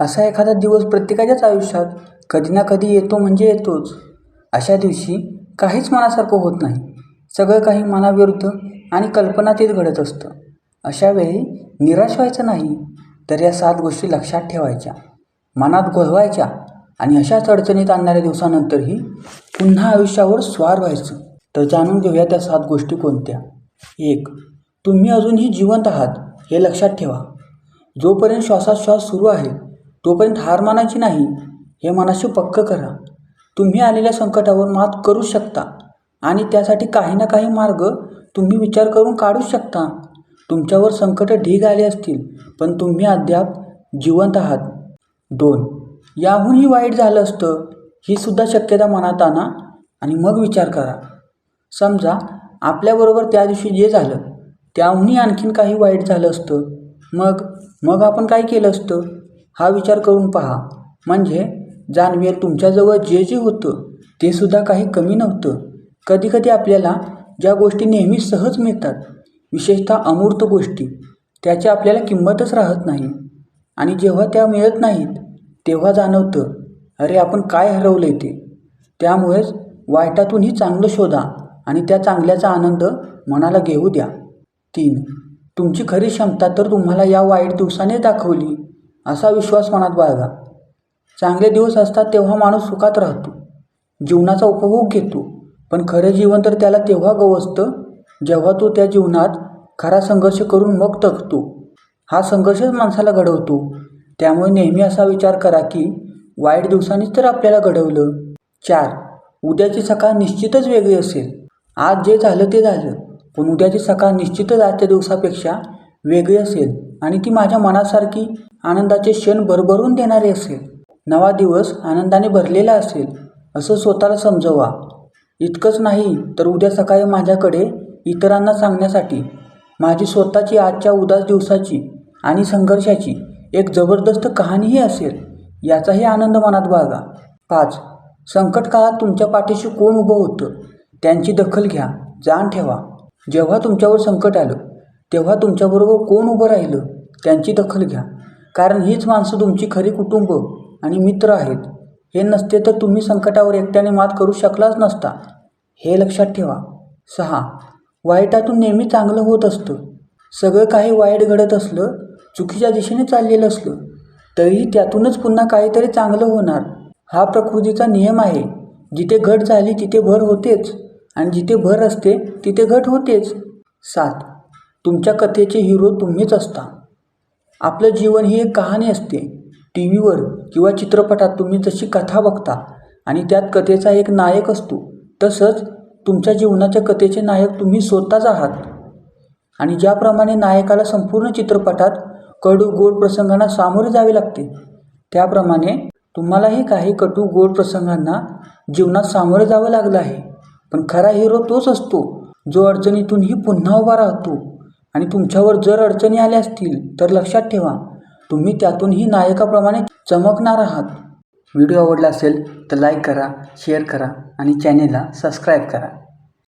असा एखादा दिवस प्रत्येकाच्याच आयुष्यात कधी ना कधी येतो म्हणजे येतोच. अशा दिवशी काहीच मनासारखं होत नाही. सगळं काही मनाविरुद्ध आणि कल्पनातीत घडत असतं. अशा वेळी निराश व्हायचं नाही तर या सात गोष्टी लक्षात ठेवायच्या मनात गोळवायच्या आणि अशाच अडचणीत आणणाऱ्या दिवसानंतरही पुन्हा आयुष्यावर स्वार व्हायचं. तर जाणून घेऊया त्या सात गोष्टी कोणत्या? एक तुम्ही अजूनही जिवंत आहात हे लक्षात ठेवा. जोपर्यंत श्वासाश्वास सुरू आहे तोपर्यंत हार मानायची नाही. हे मनाशी पक्क करा. तुम्ही आलेल्या संकटावर मात करू शकता आणि त्यासाठी काही ना काही मार्ग तुम्ही विचार करून काढू शकता. तुमच्यावर संकट ढीग आले असतील पण तुम्ही अद्याप जिवंत आहात. दोन. याहूनही वाईट झालं असतं ही सुद्धा शक्यता मनात आणा आणि मग विचार करा. समजा आपल्याबरोबर त्या दिवशी जे झालं त्याहूनही आणखीन काही वाईट झालं असतं. मग मग आपण काय केलं असतं? हा विचार करून पहा. म्हणजे जाणवेल तुमच्याजवळ जे जे होतं ते सुद्धा काही कमी नव्हतं. कधीकधी आपल्याला ज्या गोष्टी नेहमी सहज मिळतात विशेषतः अमूर्त गोष्टी त्याची आपल्याला किंमतच राहत नाही. आणि जेव्हा त्या मिळत नाहीत तेव्हा जाणवतं अरे आपण काय हरवलं ते. त्यामुळेच वाईटातूनही चांगलं शोधा आणि त्या चांगल्याचा आनंद मनाला घेऊ द्या. तीन तुमची खरी क्षमता तर तुम्हाला या वाईट दिवसाने दाखवली. असा विश्वास मनात बाळगा. चांगले दिवस असतात तेव्हा माणूस सुखात राहतो. जीवनाचा उपभोग घेतो. पण खरं जीवन तर त्याला तेव्हा गवसतं जेव्हा तो त्या जीवनात खरा संघर्ष करून मग तगतो हा संघर्षच माणसाला घडवतो. त्यामुळे नेहमी असा विचार करा की वाईट दिवसांनीच तर आपल्याला घडवलं. चार उद्याची सकाळ निश्चितच वेगळी असेल. आज जे झालं ते झालं पण उद्याची सकाळ निश्चितच आजच्या दिवसापेक्षा वेगळी असेल आणि ती माझ्या मनासारखी आनंदाचे क्षण भरभरून देणारे असेल. नवा दिवस आनंदाने भरलेला असेल असं स्वतःला समजवा. इतकंच नाही तर उद्या सकाळी माझ्याकडे इतरांना सांगण्यासाठी माझी स्वतःची आजच्या उदास दिवसाची आणि संघर्षाची एक जबरदस्त कहाणीही असेल. याचाही आनंद मनात बाळगा. पाच संकट काळात तुमच्या पाठीशी कोण उभं होतं त्यांची दखल घ्या जाण ठेवा. जेव्हा तुमच्यावर संकट आलं तेव्हा तुमच्याबरोबर कोण उभं राहिलं त्यांची दखल घ्या. कारण हीच माणसं तुमची खरी कुटुंब आणि मित्र आहेत. हे नसते तर तुम्ही संकटावर एकट्याने मात करू शकलाच नसता. हे लक्षात ठेवा. सहा. वाईटातून नेहमी चांगलं होत असतं. सगळं काही वाईट घडत असलं चुकीच्या दिशेने चाललेलं असलं तरीही त्यातूनच पुन्हा काहीतरी चांगलं होणार. हा प्रकृतीचा नियम आहे. जिथे घट झाली तिथे भर होतेच. आणि जिथे भर असते तिथे घट होतेच. सात. तुमच्या कथेचे हिरो तुम्हीच असता. आपलं जीवन ही एक कहाणी असते. टी व्हीवर किंवा चित्रपटात तुम्ही जशी कथा बघता आणि त्यात कथेचा एक नायक असतो तसंच तुमच्या जीवनाच्या कथेचे नायक तुम्ही स्वतःच आहात. आणि ज्याप्रमाणे नायकाला संपूर्ण चित्रपटात कडू गोड प्रसंगांना सामोरे जावे लागते त्याप्रमाणे तुम्हालाही काही कटू गोड प्रसंगांना जीवनात सामोरे जावं लागलं आहे. पण खरा हिरो तोच असतो जो अडचणीतूनही पुन्हा उभा राहतो. आणि तुमच्यावर जर अडचणी आल्या असतील तर लक्षात ठेवा. तुम्ही त्यातूनही नायकाप्रमाणे चमकणार आहात. व्हिडिओ आवडला असेल तर लाईक करा शेअर करा आणि चॅनेलला सबस्क्राईब करा.